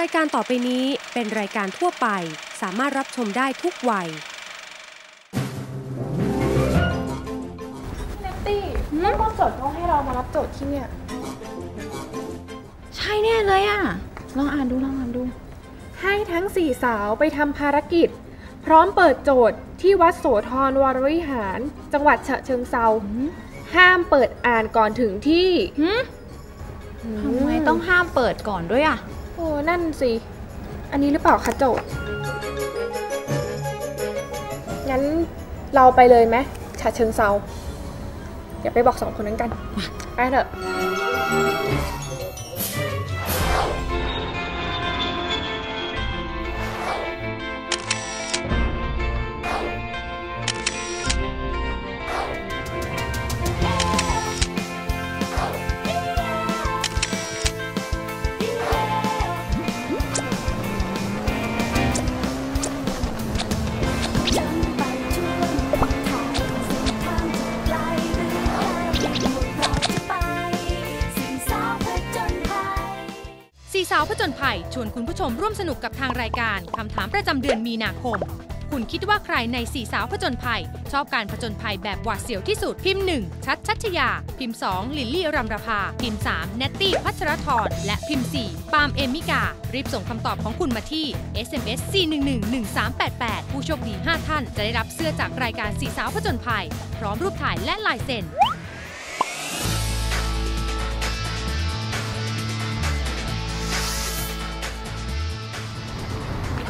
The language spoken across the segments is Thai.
รายการต่อไปนี้เป็นรายการทั่วไป สามารถรับชมได้ทุกวัยเนตตี้แล้วก็โจทย์เขาให้เรามารับโจทย์ที่เนี่ย ใช่แน่เลยอะ ลองอ่านดูลองอ่านดู ให้ทั้งสี่สาวไปทำภารกิจ พร้อมเปิดโจทย์ที่วัดโสธรวรวิหาร จังหวัดฉะเชิงเซา ห้ามเปิดอ่านก่อนถึงที่หืมทำไมต้องห้ามเปิดก่อนด้วยอะโอ้นั่นสิ อันนี้หรือเปล่าคะโจทย์งั้นเราไปเลยไหมฉะเชิงเซาอย่าไปบอกสองคนนั้นกัน ไปเถอะ สาวผจญภัย ชวนคุณผู้ชมร่วมสนุกกับทางรายการคำถามประจำเดือนมีนาคม คุณคิดว่าใครในสี่สาวผจญภัย ชอบการผจญภัยแบบหวาดเสียวที่สุด พิมพ์ 1 ชัดชัชยา พิมพ์ 2 ลิลลี่รัมรภา พิมพ์3เนตตี้พัชรทรและพิมพ์ 4 ปามเอมิกา รีบส่งคำตอบของคุณมาที่ SMS 4111388 ผู้โชคดี 5 ท่านจะได้รับเสื้อจากรายการสี่สาวผจญภัย พร้อมรูปถ่ายและลายเซ็น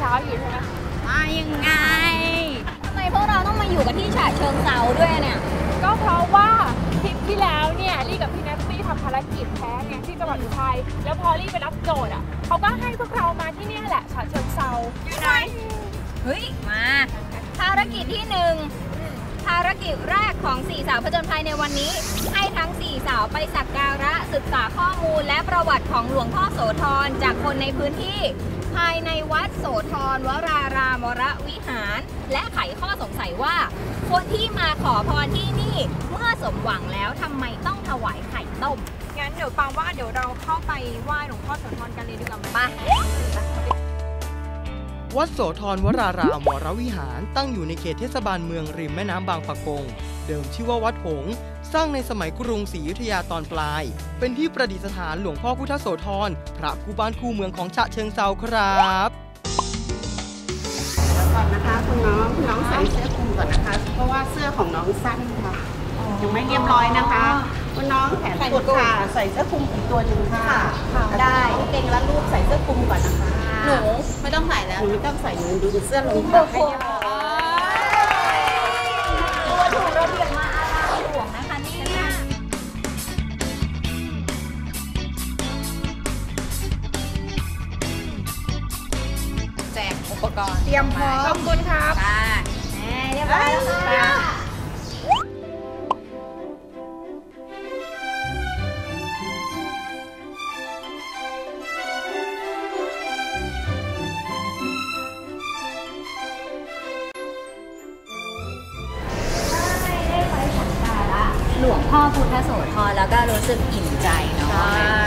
เช้าอยู่ใช่ไหมมายังไงทำไมพวกเราต้องมาอยู่กันที่ฉะเชิงเซาด้วยเนี่ย ก็เพราะว่าทริปที่แล้วเนี่ยลี่กับพี่แนตตี้ทำภารกิจแพ้ไงที่จังหวัดอุทัยแล้วพอลี่ไปรับโจทย์อะเขาก็ให้พวกเรามาที่เนี่ยแหละฉะเชิงเซาอยู่ไหนเฮ้ยมาภารกิจที่หนึ่งภารกิจแรกของสี่สาวผจญภัยในวันนี้ ให้ทั้งสี่สาวไปสักการะศึกษาข้อมูลและประวัติของหลวงพ่อโสธรจากคนในพื้นที่ ภายในวัดโสธรวรารามวรวิหาร และไขข้อสงสัยว่า คนที่มาขอพรที่นี่ เมื่อสมหวังแล้วทำไมต้องถวายไข่ต้มงั้นเดี๋ยวปามว่าเดี๋ยวเราเข้าไปไหว้หลวงพ่อโสธรกันเลยดีกว่าไหมไป วัดโสธรวรารามวรวิหารตั้งอยู่ในเขตเทศบาลเมืองริมแม่น้ำบางปะกง เดิมชื่อว่าวัดหงส์สร้างในสมัยกรุงศรีอยุธยาตอนปลาย เป็นที่ประดิษฐานหลวงพ่อพุทธโสธร พระคู่บ้านคู่เมืองของฉะเชิงเซาครับก่อนนะคะคุณน้องคุณน้องใส่เสื้อคลุมก่อนนะคะ เพราะว่าเสื้อของน้องสั้นค่ะยังไม่เรียบร้อยนะคะ คุณน้องแขนกุดค่ะ ใส่เสื้อคลุมอีกตัวหนึ่งค่ะ ได้เก่งแล้วลูกใส่เสื้อคลุมก่อนนะคะ หนูไม่ต้องใส่แล้วหนูไม่ต้องใส่หนูดูเสื้อลงค่ะให้เรียบร้อยตัวถูกระเบียบมาอารามหลวงนะคะเนี่ยแจกอุปกรณ์ เตรียมพร้อมขอบคุณครับค่ะแหมเรียบร้อยแล้วค่ะ สึกอิ่มใจเนาะใช่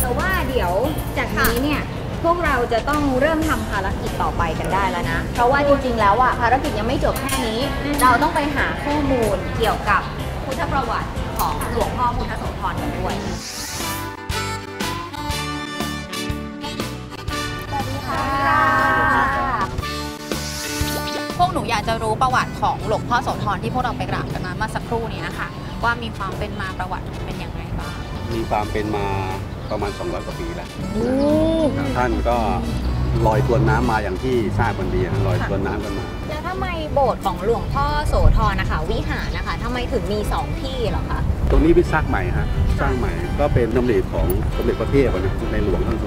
แต่ว่าเดี๋ยวจากนี้เนี่ยพวกเราจะต้องเริ่มทำภารกิจต่อไปกันได้แล้วนะ เพราะว่าจริงๆ แล้วอะภารกิจยังไม่จบแค่นี้ เราต้องไปหาข้อมูลเกี่ยวกับพุทธประวัติของหลวงพ่อพุทธโสธรกันด้วยสวัสดีค่ะพวกหนูอยากจะรู้ประวัติของหลวงพ่อโสธรที่พวกเราไปกราบกันมาเมื่อสักครู่นี้นะคะ ว่ามีความเป็นมาประวัติเป็นยังไงบ้างมีความเป็นมาประมาณ 200 กว่าปีแล้วท่านก็ลอยทวนน้ำมาอย่างที่ทราบกันดีนะลอยทวนน้ำกันมา แล้วทำไมโบสถ์ของหลวงพ่อโสธรนะคะ วิหารนะคะทำไมถึงมีสองที่เหรอคะตรงนี้เป็นสร้างใหม่ฮะสร้างใหม่ก็เป็นดำริของสมเด็จพระเทพอะนะในหลวงท่าน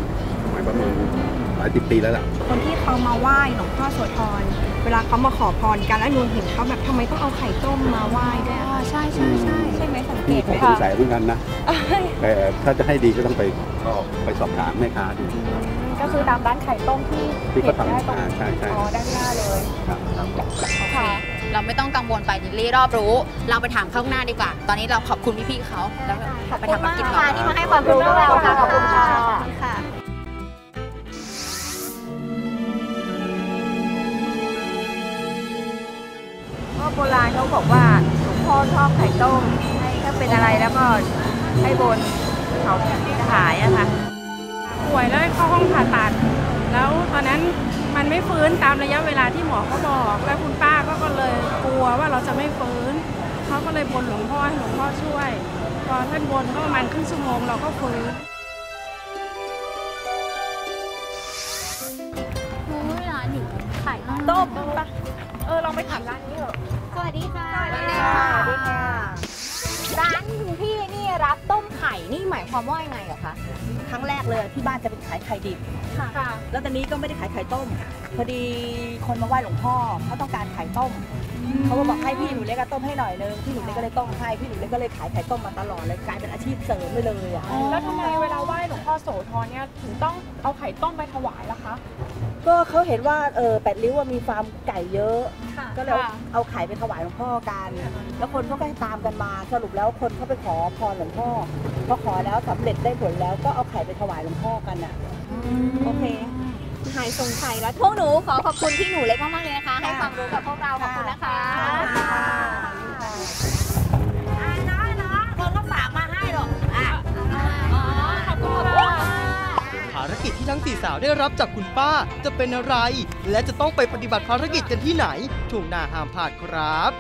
สมัยประมาณห ลายสิบปีแล้วล่ะ คนที่เขามาไหว้หลวงพ่อโสธรเวลาเขามาขอพรกันแล้วหนูเห็นเขาแบบทำไมต้องเอาไข่ต้มมาไหว้ด้วยอะใช่ใช่ใช่ใช่ไหมสังเกพี่ตก็ไหมสงสัยเหมือนกันนะแต่ถ้าจะให้ดีก็ต้องไปก็ไปสอบถามแม่ค้าดูก็คือตามร้านไข่ต้มที่ที่เขาทำเห็นได้ตรงอ่าใช่ใช่อ๋อด้านหน้าเลยครับครับโอเคเราไม่ต้องกังวลไปลิลลี่รอบรู้ เราไปถามข้างหน้าดีกว่า ตอนนี้เราขอบคุณพี่ๆเขาแล้วไปทำภารกิจต่อที่มาให้ความรู้พวกเราค่ะขอบคุณค่ะ บราณเขาบอกว่าหลวงพ่อชอบไข่ต้มให้ถ้าเป็นอะไรแล้วก็ให้บนเขาจะหายอะค่ะป่วยแล้วเข้าห้องผ่าตัด แล้วตอนนั้นมันไม่ฟื้นตามระยะเวลาที่หมอเขาบอก แล้วคุณป้าก็ก็เลยกลัวว่าเราจะไม่ฟื้นเขาก็เลยบนหลวงพ่อให้หลวงพ่อช่วย พอท่านบนก็ประมาณครึ่งชั่วโมงเราก็ฟื้นร้านอยู่ขายต้มปะเออลองไปถามร้านนี้เถอะ สวัสดีค่ะ สวัสดีค่ะ ร้านคุณพี่นี่รับต้มไข่นี่หมายความว่ายังไงเหรอคะ ครั้งแรกเลยที่บ้านจะเป็นขายไข่ดิบ ค่ะ แล้วตอนนี้ก็ไม่ได้ขายไข่ต้ม พอดีคนมาไหว้หลวงพ่อเขาต้องการไข่ต้ม เขาก็บอกให้พี่หนูเล็กก็ต้มให้หน่อยนึง พี่หนูเล็กก็เลยต้มให้ พี่หนูเล็กก็เลยขายไข่ต้มมาตลอดเลยกลายเป็นอาชีพเสริมไปเลยอะแล้วทำไมเวลาไหว้หลวง พ่อโสธรเนี่ยถึงต้องเอาไข่ต้มไปถวายล่ะคะ ก็เขาเห็นว่าเออแปดริ้วอะมีฟาร์มไก่เยอะ ค่ะก็เลยเอาค่ะเอาไข่ไปถวายหลวงพ่อกัน แล้วคนเขาก็ตามกันมาสรุปแล้วคนเขาไปขอพรหลวงพ่อพอขอแล้วสำเร็จได้ผลแล้วก็เอาไข่ไปถวายหลวงพ่อกันอะ โอเค หายสงสัยแล้วพวกหนูขอขอบคุณพี่หนูเล็กมากๆเลยนะคะ ให้ความรู้กับพวกเราขอบคุณนะคะน้ารกิจที่ทั้งสี่สาวได้รับจากคุณป้าจะเป็นอะไร และจะต้องไปปฏิบัติภารกิจกันที่ไหนช่วงหน้าห้ามพลาดครับ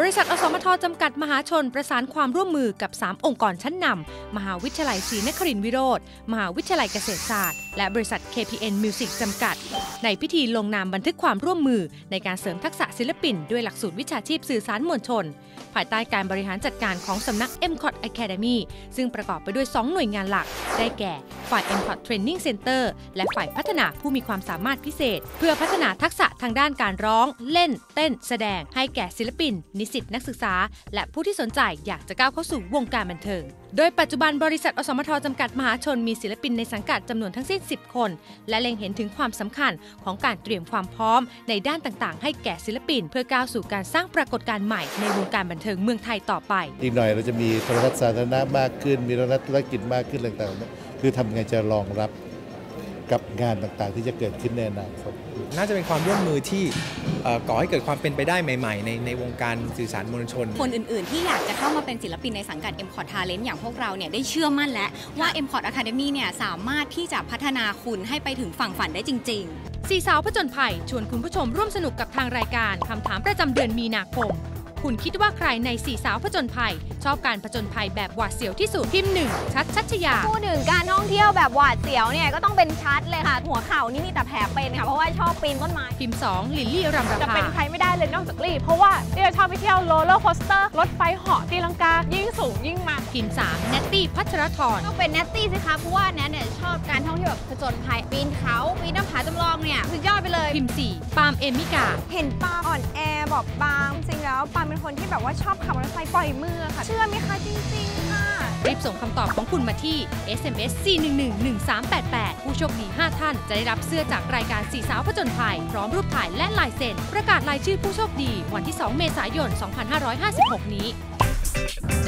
บริษัทอสมทจำกัดมหาชนประสานความร่วมมือกับ 3 องค์กรชั้นนำ มหาวิทยาลัยศรีนครินทรวิโรธมหาวิทยาลัยเกษตรศาสตร์ และบริษัท KPN Music จำกัด ในพิธีลงนามบันทึกความร่วมมือ ในการเสริมทักษะศิลปิน ด้วยหลักสูตรวิชาชีพสื่อสารมวลชน ภายใต้การบริหารจัดการของสำนัก m c o t Academy ซึ่งประกอบไปด้วย 2 หน่วยงานหลัก ได้แก่ ฝ่าย m c o t Training Center และฝ่ายพัฒนาผู้มีความสามารถพิเศษ เพื่อพัฒนาทักษะทางด้านการร้อง เล่น เต้น แสดง ให้แก่ศิลปินนิสิตนักศึกษา และผู้ที่สนใจอยากจะก้าวเข้าสู่วงการบันเทิง โดยปัจจุบันบริษัทอสมทจำกัดมหาชนมีศิลปินในสังกัดจำนวนทั้งสิ้น 10 คน และเล็งเห็นถึงความสำคัญของการเตรียมความพร้อมในด้านต่างๆ ให้แก่ศิลปิน เพื่อก้าวสู่การสร้างปรากฏการณ์ใหม่ในวงการบันเทิงเมืองไทยต่อไป อีกหน่อยเราจะมีโทรทัศน์สาธารณะมากขึ้น มีทรทัศน์ธุรกิจมากขึ้นอะไรต่างๆ คือทำไงจะรองรับกับงานต่างๆ ที่จะเกิดขึ้นในอนาคต น่าจะเป็นความร่วมมือที่เอ่อก่อให้เกิดความเป็นไปได้ใหม่ ๆ ในในวงการสื่อสารมวลชน คนอื่น ๆ ที่อยากจะเข้ามาเป็นศิลปินในสังกัด m c o t Talent อย่างพวกเราเนี่ยได้เชื่อมั่นแล้วว่า m c o t Academy เนี่ยสามารถที่จะพัฒนาคุณให้ไปถึงฝั่งฝันได้จริง ๆ สี่สาวผจญภัยชวนคุณผู้ชมร่วมสนุกกับทางรายการคำถามประจำเดือนมีนาคม คุณคิดว่าใครในสี่สาวผจญภัย ชอบการผจญภัยแบบหวาดเสียวที่สุดพิมพ์หนึ่งชัดชัชยาพูดถึงการท่องเที่ยวแบบหวาดเสียวเนี่ยก็ต้องเป็นชัดเลยค่ะ หัวเข่านี่มีแต่แผลเป็นค่ะเพราะว่าชอบปีนต้นไม้พิมพ์สองลิลลี่รำรจะภาเป็นใครไม่ได้เลยนอกจากรีเพราะว่าเรียชอบไปเที่ยวโรลเลอร์โคสเตอร์รถไฟเหาะตีลังกายิ่งสูงยิ่งมันพิมพ์สามเนตตี้พัชรทรต้องเป็นเนตตี้สิคะเพราะว่าแนทเนี่ยชอบการท่องเที่ยวแบบผจญภัยปีนเขาปีนหน้าผาจำลองเนี่ยสุดยอดไปเลยพิมพ์สี่ปาล์มเอมิกา เห็นปาล์มอ่อนแอบอบบางจริงแล้วปาล์มเป็นคนที่แบบว่าชอบขับมอเตอร์ไซค์ปล่อยมือค่ะ เชื่อไหมคะจริงๆค่ะ รีบส่งคำตอบของคุณมาที่ SMS 4111388 ผู้โชคดี 5 ท่าน จะได้รับเสื้อจากรายการสีสาวผจญภัย พร้อมรูปถ่ายและลายเซ็น ประกาศรายชื่อผู้โชคดี วันที่ 2 เมษายน 2556 นี้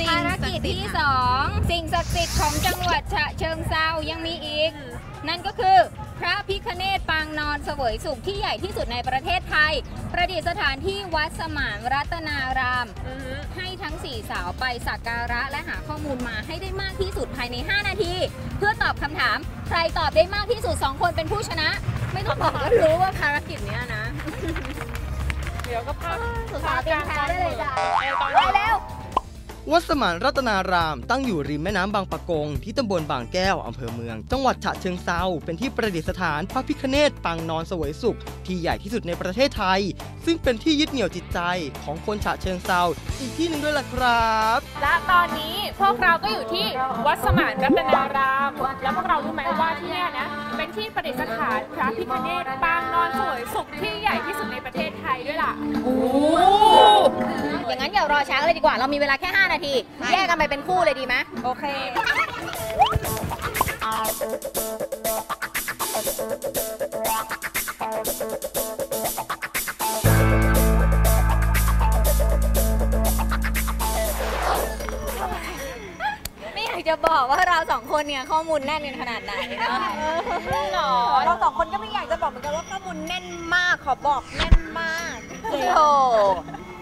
ภารกิจที่ 2 สิ่งศักดิ์สิทธิ์ของจังหวัดฉะเชิงเซายังมีอีก นั่นก็คือ พระพิคเนตปางนอนเสวยสุขที่ใหญ่ที่สุดในประเทศไทย ประดิษฐานที่วัดสมานรัตนาราม ให้ทั้ง4สาวไปสักการะและหาข้อมูลมาให้ได้มากที่สุดภายใน 5 นาที เพื่อตอบคำถาม ใครตอบได้มากที่สุด 2 คนเป็นผู้ชนะ ไม่ต้องบอกก็รู้ว่าภารกิจเนี้ยนะ เดี๋ยวก็พาสุดท้ายเตรียมแพ้ได้เลยจ้ะเออตอนไปนี้เร็ว วัดสมานรัตนาราม ตั้งอยู่ริมแม่น้ำบางปะกง ที่ตำบลบางแก้วอำเภอเมือง จังหวัดฉะเชิงเซาเป็นที่ประดิษฐานพระพิคเนตปางนอนเสวยสุข ที่ใหญ่ที่สุดในประเทศไทย ซึ่งเป็นที่ยึดเหนี่ยวจิตใจของคนฉะเชิงเซาอีกที่หนึ่งด้วยล่ะครับ และตอนนี้พวกเราก็อยู่ที่วัดสมานรัตนาราม แล้วพวกเรารู้ไหมว่าที่เนี่ยนะเป็นที่ประดิษฐานพระพิฆเนศปางนอนสวยสุขที่ใหญ่ที่สุดในประเทศไทยด้วยล่ะอย่างนั้นเดี๋ยวรอช้ากันเลยดีกว่าเรามีเวลาแค่5นาที แยกกันไปเป็นคู่เลยดีไหมโอเค ไม่อยากจะจะบอกว่าเราสองคนเนี่ยข้อมูลแน่นกันขนาดไหนเนาะหรอเราสองคนก็ไม่อยากจะบอกเหมือนกันว่าข้อมูลแน่นมากขอบอกแน่นมากโอ้โห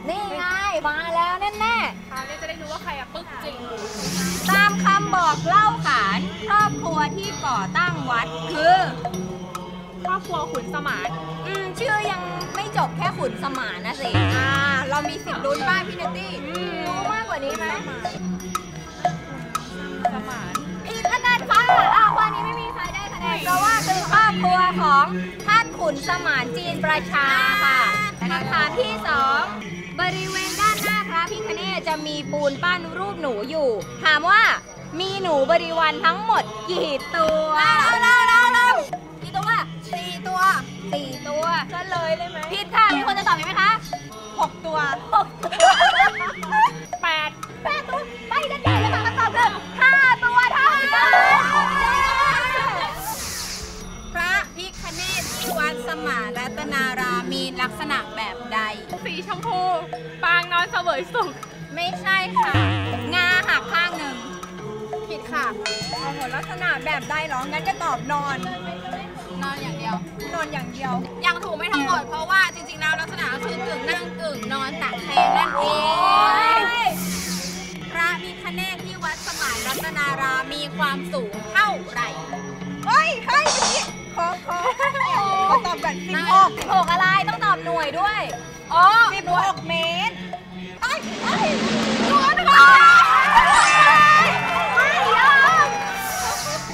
นี่ไง มาแล้วแน่แน่คราวนี้จะได้รู้ว่าใครอะปึ๊กจริงๆตามคำบอกเล่าขานครอบครัวที่ก่อตั้งวัดคือครอบครัวขุนสมาน อืมชื่อยังไม่จบแค่ขุนสมานนะสิอ่าเรามีสิทธิ์ลุ้นบ้างพี่เนตตี้รู้มากกว่านี้ไหมสมานผิดคะแนนค่ะอ้าววันนี้ไม่มีใครได้คะแนนเพราะว่าคือครอบครัวของท่านขุนสมานจีนประชาค่ะคำถามที่สอง บริเวณด้านหน้าพระพิคเนศจะมีปูนปั้นรูปหนูอยู่ ถามว่ามีหนูบริวารทั้งหมดกี่ตัวเราเราเราเรากี่ตัวสี่ตัวสี่ตัวเฉลยเลยไหมผิดค่ะมีคนจะตอบอีกไหมคะหกตัวหกตัวแปดแปดตัวไปกันใหญ่เลยค่ะคำตอบคือห้าตัวเท่ากันพระพิคเนศที่วัดสมาน รัตนารามมีลักษณะแบบใด สีชมพู ปางนอนเสวยสุข ไม่ใช่ค่ะ งาหักข้างหนึ่ง ผิดค่ะโอ้โหลักษณะแบบใดเหรองั้นก็ตอบนอน นอนอย่างเดียว นอนอย่างเดียว ยังถูกไม่ทั้งหมด เพราะว่าจริงๆแล้วลักษณะก็คือกึ่งนั่งกึ่งนอนตักแทนนั่นเองพระพิคเนศที่วัดสมานรัตนารามมีความสูงเท่าไหร่ เฮ้ยเฮ้ย พี่ขอขอขอตอบก่อนสิบหกสิบหกอะไรต้องตอบหน่วยด้วยอ๋อสิบหกเมตรไอ้ยเอ้ยตัวนะคะไม่ยอม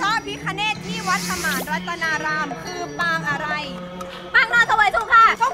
พระพิคเนศที่วัดสมานรัตนารามคือปางอะไร ปางนอนเสวยสุขค่ะถูกต้องค่ะ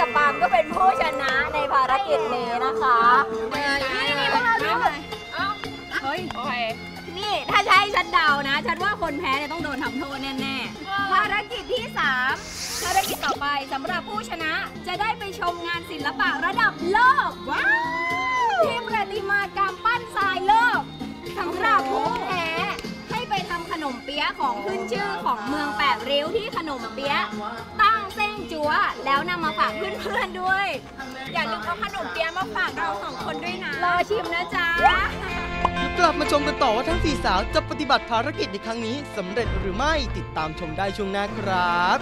กับปาล์มก็เป็นผู้ชนะในภารกิจนี้นะคะนี่นี่พวกเราดูเอ้าเฮ้ยโอเคนี่ถ้าใช้ฉันเดานะ ฉันว่าคนแพ้เนี่ยต้องโดนทำโทษแน่ๆภารกิจที่ 3 ภารกิจต่อไปสำหรับผู้ชนะจะได้ไปชมงานศิลปะระดับโลกว้าวที่ประติมากรรมปั้นทรายโลกสำหรับผู้แพ้ให้ไปทำขนมเปี๊ยะของขึ้นชื่อของเมืองแปดริ้วที่ขนมเปี๊ยะตั้งเส้น จัวแล้วนำมาฝากเพื่อนๆด้วย อย่าลืมเอาขนมเปี๊ยะมาฝากเราสองคนด้วยนะ รอชิมนะจ๊ะ กลับมาชมกันต่อว่าทั้งสี่สาวจะปฏิบัติภารกิจในครั้งนี้สำเร็จหรือไม่ติดตามชมได้ช่วงหน้าครับ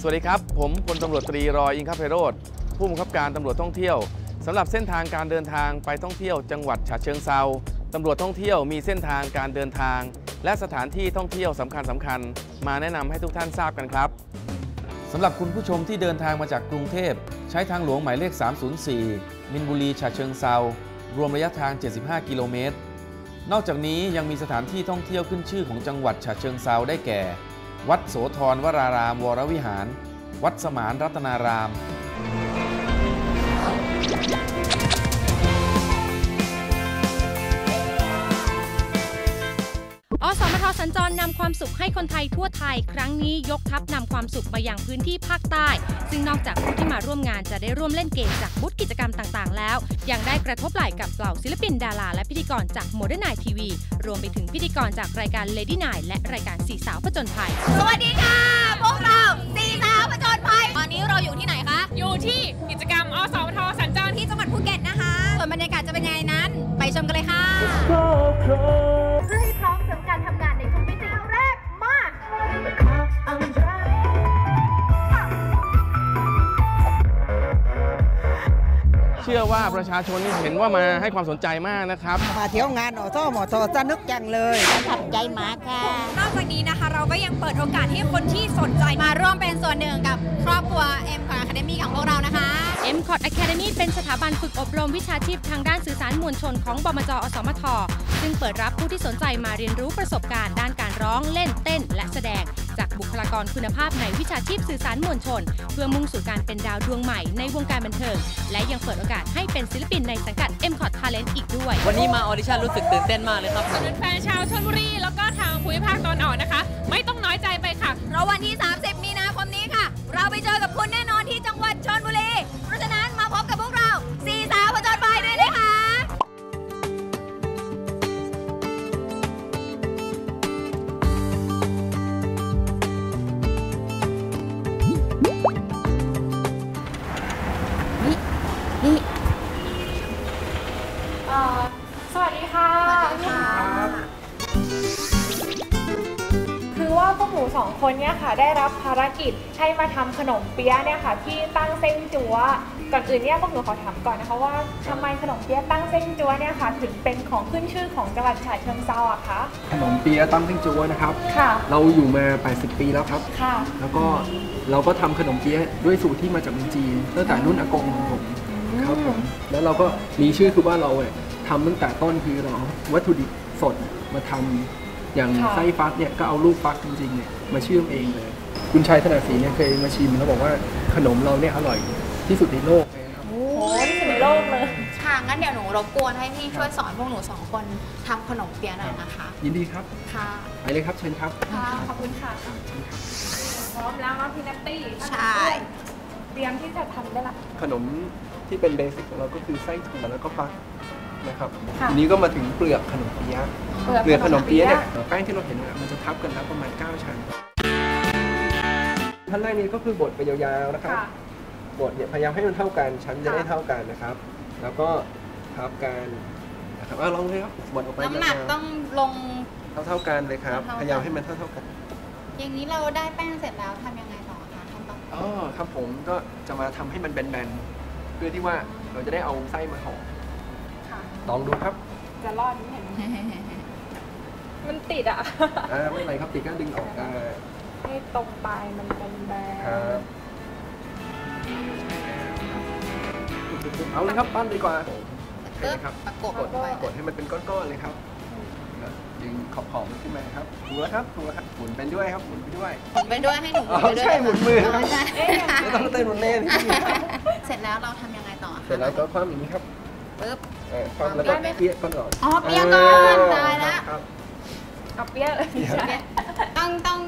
สวัสดีครับ ผมพลตำรวจตรีรอยอิงคไพโรธผู้บังคับการตำรวจท่องเที่ยวสำหรับเส้นทางการเดินทางไปท่องเที่ยวจังหวัดฉะเชิงเซา ตำรวจท่องเที่ยวมีเส้นทางการเดินทาง และสถานที่ท่องเที่ยวสำคัญสำคัญ มาแนะนำให้ทุกท่านทราบกันครับสำหรับคุณผู้ชมที่เดินทางมาจากกรุงเทพ ใช้ทางหลวงหมายเลข 304 มินบุรีฉะเชิงเซารวมระยะทาง 75 กิโลเมตร นอกจากนี้ยังมีสถานที่ท่องเที่ยวขึ้นชื่อของจังหวัดฉะเชิงเซาได้แก่ วัดโสธรวราราม วรวิหาร วัดสมานรัตนาราม นำความสุขให้คนไทยทั่วไทย ครั้งนี้ยกทัพนำความสุขมายังพื้นที่ภาคใต้ ซึ่งนอกจากผู้ที่มาร่วมงานจะได้ร่วมเล่นเกมจากบูธกิจกรรมต่างๆ แล้ว ยังได้กระทบไหล่กับเหล่าศิลปินดารา และพิธีกรจากโมเดิร์นไนทีวีรวมไปถึงพิธีกรจากรายการ Lady n i g h t และรายการสีสาวผจญภัย สวัสดีค่ะ พวกเราสีสาวผจญภัยตอนนี้เราอยู่ที่ไหนคะ อยู่ที่กิจกรรมอสมทสัญจรที่ที่จังหวัดภูเก็ตนะคะ ส่วนบรรยากาศจะเป็นยังไงนั้น ไปชมกันเลยค่ะ ชื่อว่าประชาชนนี่เห็นว่ามาให้ความสนใจมากนะครับ มาเที่ยวงานอสมทสนุกจังเลยขับใจมากค่ะ นอกจากนี้นะคะเราก็ยังเปิดโอกาสให้คนที่สนใจมาร่วมเป็นส่วนหนึ่งกับครอบครัว M ของ Academy ของพวกเรานะคะ m c o t Academy เป็นสถาบันฝึกอบรมวิชาชีพทางด้านสื่อสารมวลชนของบมจอสมท ซึ่งเปิดรับผู้ที่สนใจมาเรียนรู้ประสบการณ์ด้านการร้องเล่นเต้น และแสดง จากบุคลากรคุณภาพในวิชาชีพสื่อสารมวลชน เพื่อมุ่งสู่การเป็นดาวดวงใหม่ในวงการบันเทิง และยังเปิดโอกาสให้เป็นศิลปินในสังกัด m c o t Talent อีกด้วย วันนี้มาออดิชั่นรู้สึกตื่นเต้นมากเลยครับสำหรับแฟนชาวชลบุรี แล้วก็ทางภูมิภาคตอนออกนะคะ ไม่ต้องน้อยใจไปค่ะ เพราะวันที่ 30 มีนาคมนี้ค่ะ เราไปเจอกับคุณแน่นอน คนเนี่ยค่ะได้รับภารกิจให้มาทำขนมเปี๊ยะเนี่ยค่ะที่ตั้งเส้นจัวก่อนอื่นเนี่ยพวกหนูขอถามก่อนนะคะว่าทำไมขนมเปี๊ยะตั้งเส้นจัวเนี่ยค่ะถึงเป็นของขึ้นชื่อของจังหวัดฉะเชิงเทราอะคะขนมเปี๊ยะตั้มเส้นจัวนะครับค่ะเราอยู่มา 80 ปีแล้วครับค่ะแล้วก็เราก็ทำขนมเปี๊ยะด้วยสูตรที่มาจากเมืองจีนตั้งแต่รุ่นอากงของผมครับผมแล้วเราก็มีชื่อคือว่าเราเนี่ยทำตั้งแต่ต้นคือเราเอาวัตถุดิบสดมาทำ อย่างค่ะไส้ฟักเนี่ยก็เอาลูกฟักจริงๆเนี่ยมาเชื่อมเองเลย คุณชัยธนาศรีเนี่ยเคยมาชิมแล้วบอกว่าขนมเราเนี่ยอร่อยที่สุดในโลกเลยนะครับ โอ้ที่สุดในโลกเลยค่ะงั้นเดี๋ยวหนูรบกวนให้พี่ช่วยสอนพวกหนูสองคนทำขนมเปี๊ยะหน่อยนะคะ ยินดีครับ ค่ะ ไปเลยครับเชิญครับค่ะขอบคุณค่ะ พร้อมแล้วเนาะพี่นัตตี้ใช่ เตรียมที่จะทำได้ละ ขนมที่เป็นเบสิกของเราก็คือไส้ถั่วแล้วก็ฟัก นะครับค่ะทีนี้ก็มาถึงเปลือกขนมเปี๊ยะเปลือกเปลือกขนมเปี๊ยะเนี่ยขนมเปี๊ยะแป้งที่เราเห็นเนี่ยมันจะทับกันแล้วประมาณ 9 ชั้นขั้นแรกนี้ก็คือบดไปยาวๆนะครับค่ะ บดเนี่ยพยายามให้มันเท่ากันชั้นจะได้เท่ากันนะครับ แล้วก็ทับกันนะครับอะลองเลยครับบดออกไปน้ำหนักยาวต้องลง ๆเท่าๆกันเลยครับ เท่าๆกัน พยายามให้มันเท่าๆกัน อย่างนี้เราได้แป้งเสร็จแล้วทำยังไงต่อคะขั้นตอนอ๋อครับผมก็จะมาทำให้มันแบนๆ เพื่อที่ว่าเราจะได้เอาไส้มาห่อค่ะ ลองดูครับ จะรอดไหมเนี่ยมันติดอะอ่าไม่เป็นไรครับติดก็ดึงออกได้ให้ตรงปลายมันเป็นแบนครับเอาเลยครับปั้นดีกว่าเห็นไหมครับประกบกดไว้กดให้มันเป็นก้อนๆเลยครับแล้วดึงขอบๆมันขึ้นมาครับถูกแล้วครับถูกแล้วครับหมุนเป็นด้วยครับหมุนไปด้วยหมุนไปด้วยให้หนูหมุอ๋นอไปด้วยใช่หมุนมือครับใช่ไม่ต้องเต้นบนเล่นเสร็จแล้วเราทำยังไงต่อเสร็จแล้วก็คว่ำอย่างนี้ครับปึ๊บ เออคว่ำแล้วก็เปียกก่อนก่อนอ๋อเปี๊ยะก่อนตายละครับเอาเปี๊ยะเลยต้องต้อง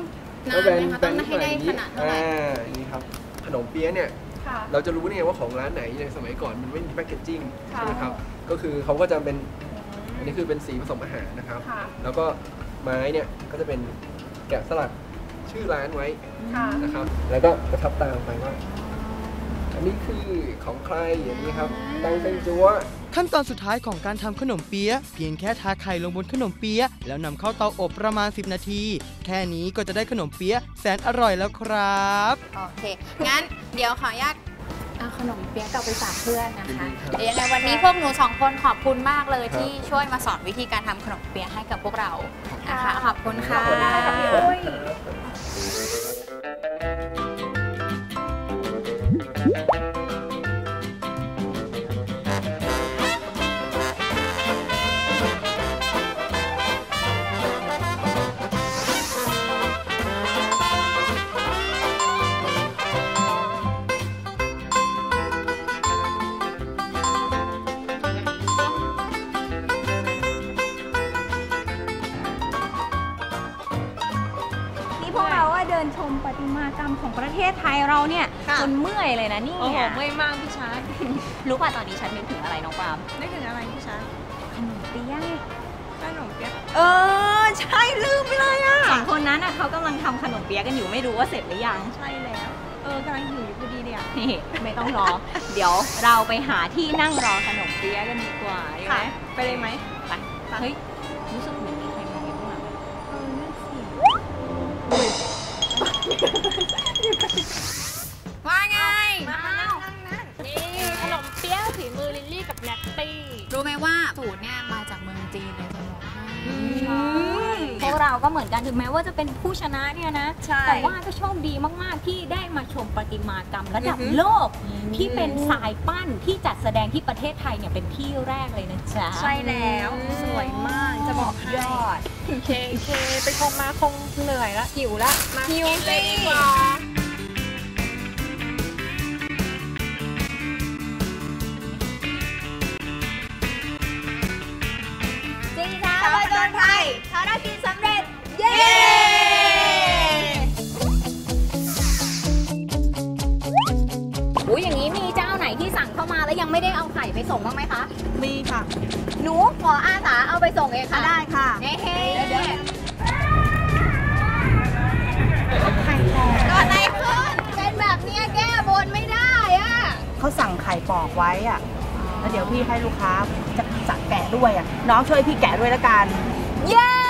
นาก็นเป็นไหมคะเป็ต้อนงให้ได้ขนาดเท่าไหร่อ่าอย่างนี้ครับขนมเปี๊ยะเนี่ยค่ะเราจะรู้เนี่ยว่าของร้านไหนในสมัยก่อนมันไม่มีแพคเกจจิ้งค่ะใช่ไหมครับก็คือเขาก็จะเป็นอันนี้คือเป็นสีผสมอาหารนะครับค่ะแล้วก็ไม้เนี่ยก็จะเป็นแกะสลักชื่อร้านไว้ค่ะนะครับ แล้วก็ประทับตาลงไปว่าอั นนี้คือของใครอย่างนี้ครับตั้งเป็นจัวขั้นตอนสุดท้ายของการทำขนมเปี๊ยะเพียงแค่ทาไข่ลงบนขนมเปี๊ยะแล้วนำเข้าเตาอบประมาณ 10 นาที แค่นี้ก็จะได้ขนมเปี๊ยะแสนอร่อยแล้วครับ โอเค งั้นเดี๋ยวขออนุญาตเอาขนมเปี๊ยะกลับไปฝากเพื่อนนะคะเดี๋ยวยังไงวันนี้พวกหนูสองคนขอบคุณมากเลยครับที่ช่วยมาสอนวิธีการทำขนมเปี๊ยะให้กับพวกเรานะคะขอบคุณค่ะ ประเทศไทยเราเนี่ยจนเมื่อยเลยนะนี่โอ้โหเมื่อยมากพี่ชาร์ตรู้ป่ะตอนนี้ฉันนึกถึงอะไรน้องปาล์มนึกถึงอะไรพี่ชาร์ตขนมเปี๊ยะไงขนมเปี๊ยะเออใช่ลืมไปเลยอะสองคนนั้นอะเขากำลังทำขนมเปี๊ยะกันอยู่ไม่รู้ว่าเสร็จหรือยัง ใช่แล้ว เออกำลังหิวอยู่พอดีเนี่ย นี่ไม่ต้องรอ เดี๋ยวเราไปหาที่นั่งรอขนมเปี๊ยะกันดีกว่าดีไหมค่ะไปเลยไหมไปเฮ้ยรู้สึก เราก็เหมือนกันถึงแม้ว่าจะเป็นผู้ชนะเนี่ยนะ ใช่แต่ว่าก็โชคดีมากๆที่ได้มาชมประติมากรรมระดับอือฮึ โลกที่เป็นสายปั้นที่จัดแสดงที่ประเทศไทยเนี่ยเป็นที่แรกเลยนะจ๊ะใช่แล้วสวยมากจะบอกให้ยอด เคเคไปชมมาคงเหนื่อยละหิวละมาหิวกินเลยสิดีกว่า ไม่ได้เอาไข่ไปส่งบ้างไหมคะ มีค่ะ หนูขออาสาเอาไปส่งเองค่ะ ได้ค่ะเฮ้เฮ้ไข่ปอกเกิดอะไรขึ้นเป็นแบบเนี้ยแก้บนไม่ได้อะเขาสั่งไข่ปอกไว้อะแล้วเดี๋ยวพี่ให้ลูกค้าจะสั่งแกะด้วยอะน้องช่วยพี่แกะด้วยละกัน เย้